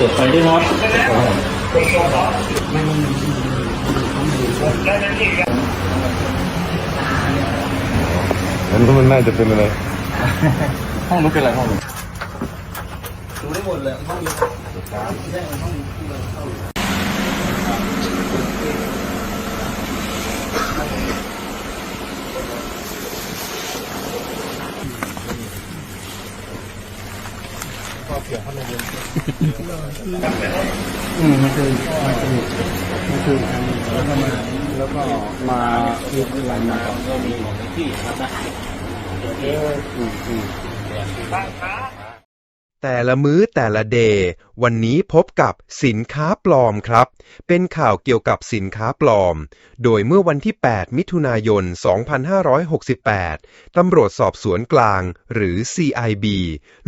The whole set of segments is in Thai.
เปิดไฟด้วยครับนั้นก็มันน่าจะเป็นอะไรห้องนู้นเป็นอะไรห้องนู้ อืมมันคือมันคือมันคือทางแล้วก็มาแล้วก็มาอีกหลายมาก็มีของที่ครับนะอืมอืม แต่ละมื้อแต่ละเดย์วันนี้พบกับสินค้าปลอมครับ เป็นข่าวเกี่ยวกับสินค้าปลอม โดยเมื่อวันที่ 8 มิถุนายน 2568 ตำรวจสอบสวนกลาง หรือ CIB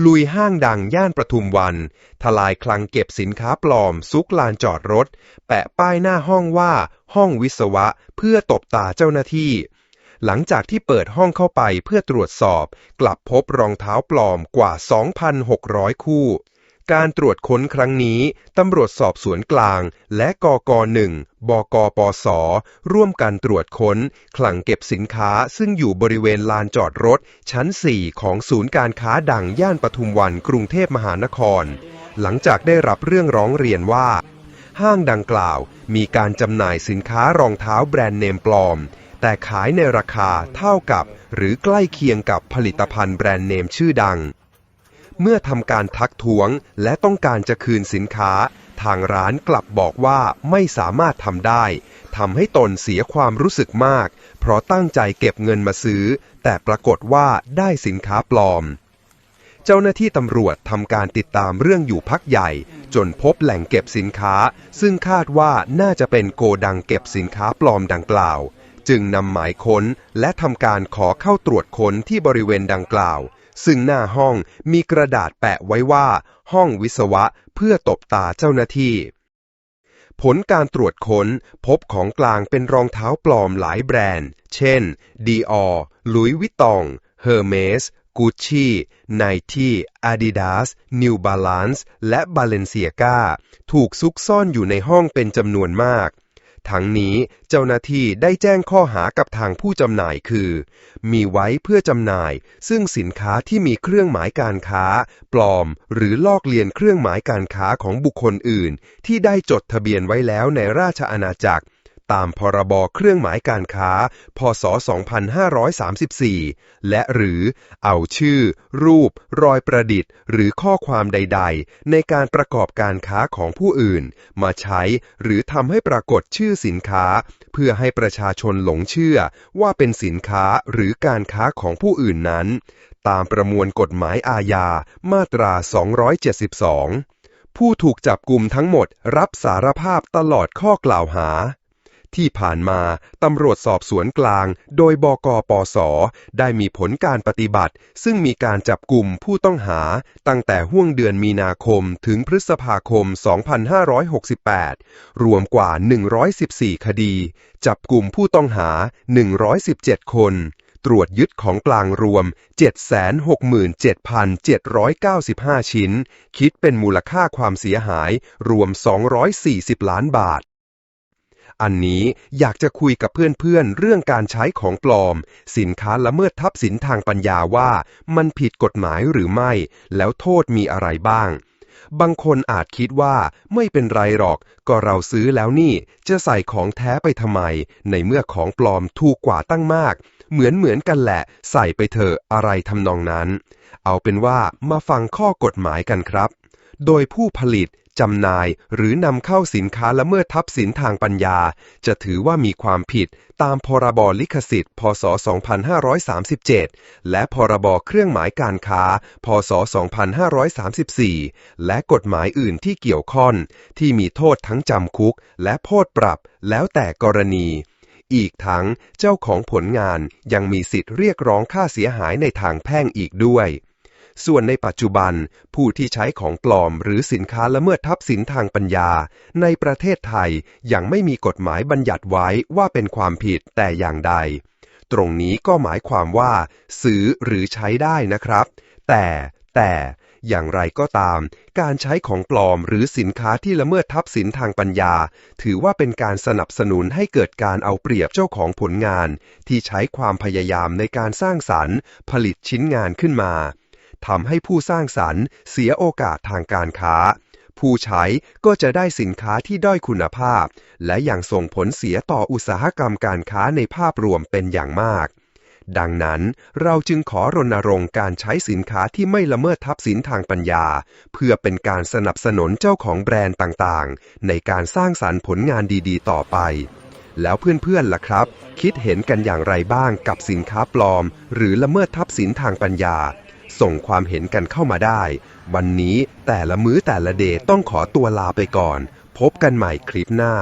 ลุยห้างดังย่านประทุมวัน ทลายคลังเก็บสินค้าปลอม ซุกลานจอดรถ แปะป้ายหน้าห้องว่า ห้องวิศวะ เพื่อตบตาเจ้าหน้าที่ หลังจากที่เปิดห้องเข้าไปเพื่อตรวจสอบ กลับพบรองเท้าปลอมกว่า 2,600 คู่ การตรวจค้นครั้งนี้ ตำรวจสอบสวนกลาง และกก1บกปส ร่วมกันตรวจค้น คลังเก็บสินค้าซึ่งอยู่บริเวณลานจอดรถ ชั้น 4 ของศูนย์การค้าดังย่านปทุมวันกรุงเทพมหานคร หลังจากได้รับเรื่องร้องเรียนว่า ห้างดังกล่าวมีการจำหน่ายสินค้ารองเท้าแบรนด์เนมปลอม แต่ขายในราคาเท่ากับหรือใกล้เคียงกับผลิตภัณฑ์แบรนด์เนมชื่อดัง เมื่อทำการทักท้วงและต้องการจะคืนสินค้า ทางร้านกลับบอกว่าไม่สามารถทำได้ทำให้ตนเสียความรู้สึกมาก เพราะตั้งใจเก็บเงินมาซื้อ แต่ปรากฏว่าได้สินค้าปลอม เจ้าหน้าที่ตำรวจทำการติดตามเรื่องอยู่พักใหญ่ จนพบแหล่งเก็บสินค้า ซึ่งคาดว่าน่าจะเป็นโกดังเก็บสินค้าปลอมดังกล่าว จึงนำหมายค้นและทำการขอเข้าตรวจค้นที่บริเวณดังกล่าว ซึ่งหน้าห้องมีกระดาษแปะไว้ว่า ห้องวิศวะเพื่อตบตาเจ้าหน้าที่ ผลการตรวจค้นพบของกลางเป็นรองเท้าปลอมหลายแบรนด์ เช่น Dior ลุยวิตอง Hermes Gucci Nike Adidas New Balance และ Balenciaga ถูกซุกซ่อนอยู่ในห้องเป็นจำนวนมาก ทั้งนี้เจ้าหน้าที่ได้แจ้งข้อหากับทางผู้จำหน่ายคือ มีไว้เพื่อจำหน่าย ซึ่งสินค้าที่มีเครื่องหมายการค้า ปลอม หรือลอกเลียนเครื่องหมายการค้าของบุคคลอื่น ที่ได้จดทะเบียนไว้แล้วในราชอาณาจักร ตามพรบเครื่องหมายการค้า พศ 2534 และหรือเอาชื่อ รูป รอยประดิษฐ์ หรือข้อความใด ๆ ในการประกอบการค้าของผู้อื่น มาใช้หรือทำให้ปรากฏชื่อสินค้า เพื่อให้ประชาชนหลงเชื่อว่าเป็นสินค้าหรือการค้าของผู้อื่นนั้น ตามประมวลกฎหมายอาญา มาตรา 272ผู้ถูกจับกลุ่มทั้งหมดรับสารภาพตลอดข้อกล่าวหา ที่ผ่านมาตำรวจสอบสวนกลาง โดยบกปส ได้มีผลการปฏิบัติ ซึ่งมีการจับกลุ่มผู้ต้องหา ตั้งแต่ห่วงเดือนมีนาคมถึงพฤษภาคม 2568 รวมกว่า 114 คดี จับกลุ่มผู้ต้องหา 117 คน ตรวจยึดของกลางรวม 767,795 ชิ้น คิดเป็นมูลค่าความเสียหายรวม 240 ล้านบาท อันนี้อยากจะคุยกับเพื่อนๆเรื่องการใช้ของปลอม สินค้าละเมิดทรัพย์สินทางปัญญาว่ามันผิดกฎหมายหรือไม่ แล้วโทษมีอะไรบ้าง บางคนอาจคิดว่าไม่เป็นไรหรอก ก็เราซื้อแล้วนี่ จะใส่ของแท้ไปทำไม ในเมื่อของปลอมถูกกว่าตั้งมาก เหมือนเหมือนกันแหละ ใส่ไปเถอะอะไรทำนองนั้น เอาเป็นว่ามาฟังข้อกฎหมายกันครับ โดยผู้ผลิตจำหน่ายหรือนำเข้าสินค้าละเมิดทรัพย์สินทางปัญญา จะถือว่ามีความผิดตามพรบลิขสิทธิ์ พศ 2537 และพรบเครื่องหมายการค้า พศ 2534 และกฎหมายอื่นที่เกี่ยวข้องที่มีโทษทั้งจำคุก และโทษปรับ แล้วแต่กรณีอีกทั้งเจ้าของผลงานยังมีสิทธิ์เรียกร้องค่าเสียหายในทางแพ่งอีกด้วย ส่วนในปัจจุบัน ผู้ที่ใช้ของปลอมหรือสินค้าละเมิดทรัพย์สินทางปัญญา ในประเทศไทยยังไม่มีกฎหมายบัญญัติไว้ว่าเป็นความผิดแต่อย่างใด ตรงนี้ก็หมายความว่า ซื้อหรือใช้ได้นะครับ แต่แต่อย่างไรก็ตาม การใช้ของปลอมหรือสินค้าที่ละเมิดทับสินทางปัญญา ถือว่าเป็นการสนับสนุนให้เกิดการเอาเปรียบเจ้าของผลงาน ที่ใช้ความพยายามในการสร้างสรรค์ ผลิตชิ้นงานขึ้นมา ทำให้ผู้สร้างสรรค์ เสียโอกาสทางการค้า ผู้ใช้ก็จะได้สินค้าที่ด้อยคุณภาพ และยังส่งผลเสียต่ออุตสาหกรรมการค้าในภาพรวมเป็นอย่างมาก ดังนั้นเราจึงขอรณรงค์การใช้สินค้าที่ไม่ละเมิดทับสินทางปัญญา เพื่อเป็นการสนับสนุนเจ้าของแบรนด์ต่างๆ ในการสร้างสรรค์ผลงานดีๆ ต่อไปแล้วเพื่อนๆล่ะครับ คิดเห็นกันอย่างไรบ้างกับสินค้าปลอม หรือละเมิดทับสินทางปัญญา ส่งความเห็นกันเข้ามาได้ วันนี้แต่ละมื้อแต่ละเดย์ต้องขอตัวลาไปก่อน พบกันใหม่คลิปหน้า